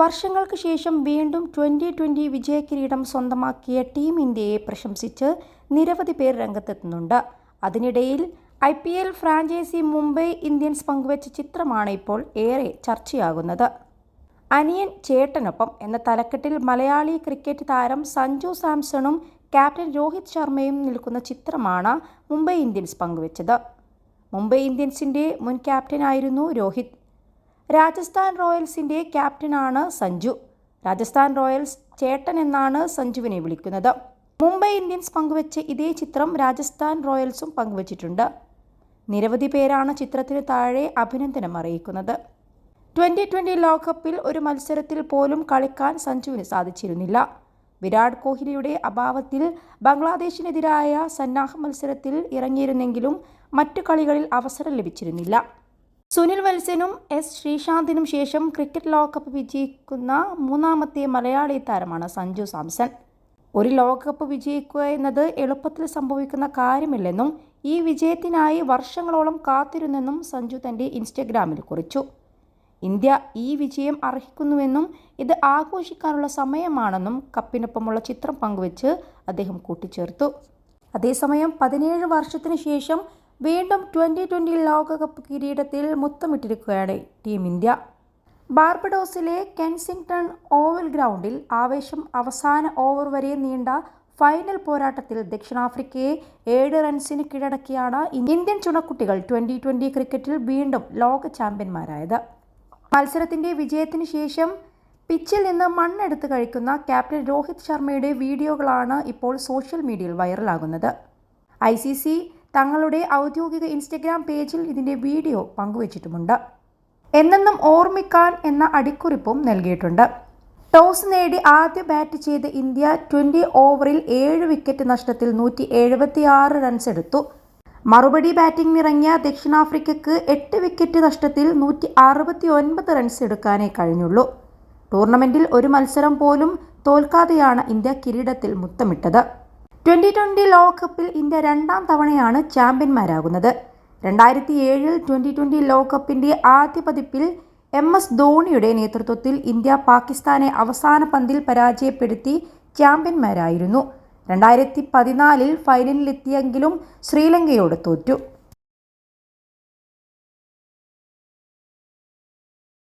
വർഷങ്ങൾക്ക് ശേഷം വീണ്ടും ട്വന്റി ട്വന്റി വിജയകിരീടം സ്വന്തമാക്കിയ ടീം ഇന്ത്യയെ പ്രശംസിച്ച് നിരവധി പേർ രംഗത്തെത്തുന്നുണ്ട്. അതിനിടയിൽ I P L franchise Mumbai Indians പങ്കുവച്ച ചിത്രമാണ് ഇപ്പോൾ ഏറെ ചർച്ചയാകുന്നത്. അനിയൻ ചേട്ടനൊപ്പം എന്ന തലക്കെട്ടിൽ മലയാളി ക്രിക്കറ്റ് താരം സഞ്ജു സാംസണും ക്യാപ്റ്റൻ രോഹിത് ശർമ്മയും നിൽക്കുന്ന ചിത്രമാണ് മുംബൈ ഇന്ത്യൻസ് പങ്കുവച്ചത്. മുംബൈ ഇന്ത്യൻസിന്റെ മുൻ ക്യാപ്റ്റനായിരുന്നു രോഹിത്. രാജസ്ഥാൻ റോയൽസിന്റെ ക്യാപ്റ്റനാണ് സഞ്ജു. രാജസ്ഥാൻ റോയൽസ് ചേട്ടൻ എന്നാണ് സഞ്ജുവിനെ വിളിക്കുന്നത്. മുംബൈ ഇന്ത്യൻസ് പങ്കുവച്ച ഇതേ ചിത്രം രാജസ്ഥാൻ റോയൽസും പങ്കുവച്ചിട്ടുണ്ട്. നിരവധി പേരാണ് ചിത്രത്തിന് താഴെ അഭിനന്ദനം അറിയിക്കുന്നത്. ട്വന്റി ട്വന്റി ലോകകപ്പിൽ ഒരു മത്സരത്തിൽ പോലും കളിക്കാൻ സഞ്ജുവിന് സാധിച്ചിരുന്നില്ല. വിരാട് കോഹ്ലിയുടെ അഭാവത്തിൽ ബംഗ്ലാദേശിനെതിരായ സന്നാഹ മത്സരത്തിൽ ഇറങ്ങിയിരുന്നെങ്കിലും മറ്റു കളികളിൽ അവസരം ലഭിച്ചിരുന്നില്ല. സുനിൽ വത്സനും എസ് ശ്രീശാന്തിനും ശേഷം ക്രിക്കറ്റ് ലോകകപ്പ് വിജയിക്കുന്ന മൂന്നാമത്തെ മലയാളി താരമാണ് സഞ്ജു സാംസൺ. ഒരു ലോകകപ്പ് വിജയിക്കുക എന്നത് എളുപ്പത്തിൽ സംഭവിക്കുന്ന കാര്യമില്ലെന്നും ഈ വിജയത്തിനായി വർഷങ്ങളോളം കാത്തിരുന്നെന്നും സഞ്ജു തന്റെ ഇൻസ്റ്റഗ്രാമിൽ കുറിച്ചു. ഇന്ത്യ ഈ വിജയം അർഹിക്കുന്നുവെന്നും ഇത് ആഘോഷിക്കാനുള്ള സമയമാണെന്നും കപ്പിനൊപ്പമുള്ള ചിത്രം പങ്കുവച്ച് അദ്ദേഹം കൂട്ടിച്ചേർത്തു. അതേസമയം പതിനേഴ് വർഷത്തിന് ശേഷം വീണ്ടും ട്വന്റി ട്വന്റി ലോകകപ്പ് കിരീടത്തിൽ മുത്തമിട്ടിരിക്കുകയാണ് ടീം ഇന്ത്യ. ബാർബഡോസിലെ കെൻസിംഗ്ടൺ ഓവൽ ഗ്രൗണ്ടിൽ ആവേശം അവസാന ഓവർ വരെ നീണ്ട ഫൈനൽ പോരാട്ടത്തിൽ ദക്ഷിണാഫ്രിക്കയെ ഏഴ് റൺസിന് കീഴടക്കിയാണ് ഇന്ത്യൻ ചുണക്കുട്ടികൾ ട്വന്റി ട്വന്റി ക്രിക്കറ്റിൽ വീണ്ടും ലോക ചാമ്പ്യന്മാരായത്. മത്സരത്തിന്റെ വിജയത്തിന് ശേഷം പിച്ചിൽ നിന്ന് മണ്ണെടുത്ത് കഴിക്കുന്ന ക്യാപ്റ്റൻ രോഹിത് ശർമ്മയുടെ വീഡിയോകളാണ് ഇപ്പോൾ സോഷ്യൽ മീഡിയയിൽ വൈറലാകുന്നത്. ഐ തങ്ങളുടെ ഔദ്യോഗിക ഇൻസ്റ്റഗ്രാം പേജിൽ ഇതിന്റെ വീഡിയോ പങ്കുവച്ചിട്ടുമുണ്ട്. എന്നെന്നും ഓർമ്മിക്കാൻ എന്ന അടിക്കുറിപ്പും നൽകിയിട്ടുണ്ട്. ടോസ് നേടി ആദ്യ ബാറ്റ് ചെയ്ത ഇന്ത്യ ട്വന്റി ഓവറിൽ ഏഴ് വിക്കറ്റ് നഷ്ടത്തിൽ നൂറ്റി എഴുപത്തിയാറ് റൺസ് എടുത്തു. മറുപടി ബാറ്റിംഗിനിറങ്ങിയ ദക്ഷിണാഫ്രിക്കയ്ക്ക് എട്ട് വിക്കറ്റ് നഷ്ടത്തിൽ നൂറ്റി അറുപത്തി ഒൻപത് റൺസ് എടുക്കാനേ കഴിഞ്ഞുള്ളൂ. ടൂർണമെന്റിൽ ഒരു മത്സരം പോലും തോൽക്കാതെയാണ് ഇന്ത്യ കിരീടത്തിൽ മുത്തമിട്ടത്. ട്വന്റി ട്വന്റി ലോകകപ്പിൽ ഇന്ത്യ രണ്ടാം തവണയാണ് ചാമ്പ്യന്മാരാകുന്നത്. രണ്ടായിരത്തി ഏഴിൽ ട്വന്റി ട്വന്റി ലോകകപ്പിന്റെ ആദ്യ പതിപ്പിൽ എം എസ് ധോണിയുടെ നേതൃത്വത്തിൽ ഇന്ത്യ പാകിസ്ഥാനെ അവസാന പന്തിൽ പരാജയപ്പെടുത്തി ചാമ്പ്യന്മാരായിരുന്നു. രണ്ടായിരത്തി പതിനാലിൽ ഫൈനലിലെത്തിയെങ്കിലും ശ്രീലങ്കയോട് തോറ്റു.